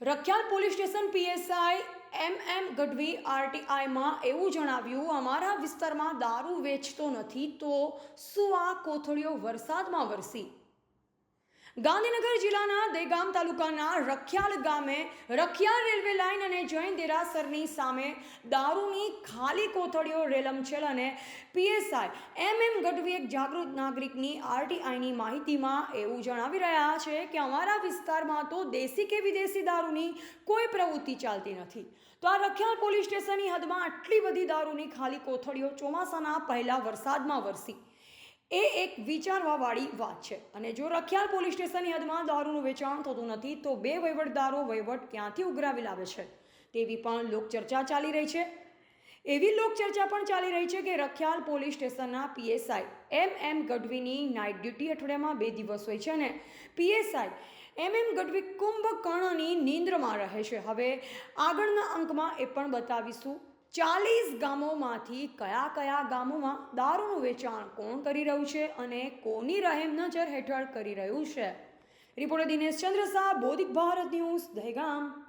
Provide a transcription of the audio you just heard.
Rakhial police station PSI M M Gadhvi આરટીઆઈમાં એવું જણાવ્યું, અમારા વિસ્તારમાં દારૂ વેચતો નથી તો શું આ કોથળીઓ વરસાદમાં વરસી? ગાંધીનગર જિલ્લાના દેગામ તાલુકાના રખિયાલ ગામે રખિયાલ રેલવે લાઇન અને જૈન દેરાસરની સામે દારૂની ખાલી કોથળીઓ રેલમછેલ અને પીએસઆઈ એમ એમ ગઢવી એક જાગૃત નાગરિકની આરટીઆઈની માહિતીમાં એવું જણાવી રહ્યા છે કે અમારા વિસ્તારમાં તો દેશી કે વિદેશી દારૂની કોઈ પ્રવૃત્તિ ચાલતી નથી. તો આ રખિયાલ પોલીસ સ્ટેશનની હદમાં આટલી બધી દારૂની ખાલી કોથળીઓ ચોમાસાના પહેલા વરસાદમાં વરસી. એ એક વિચારવાવાળી વાત છે. અને જો રખિયાલ પોલીસ સ્ટેશનની હદમાં દારૂનું વેચાણ થતું નથી, તો બે વહીવટદારો વહીવટ ક્યાંથી ઉઘરાવી લાવે છે? તેવી પણ લોકચર્ચા ચાલી રહી છે. એવી લોકચર્ચા પણ ચાલી રહી છે કે રખિયાલ પોલીસ સ્ટેશનના પીએસઆઈ એમ એમ ગઢવીની નાઇટ ડ્યુટી અઠવાડિયામાં બે દિવસ હોય છે અને પીએસઆઈ એમ એમ ગઢવી કુંભકર્ણની નિંદ્રમાં રહે છે. હવે આગળના અંકમાં એ પણ બતાવીશું. ચાલીસ ગામોમાંથી કયા કયા ગામોમાં દારૂનું વેચાણ કોણ કરી રહ્યું છે અને કોની રહેમ નજર હેઠળ કરી રહ્યું છે? Reporter Dinesh Chandra Shah, Bodhik Bharat news, Dehgam.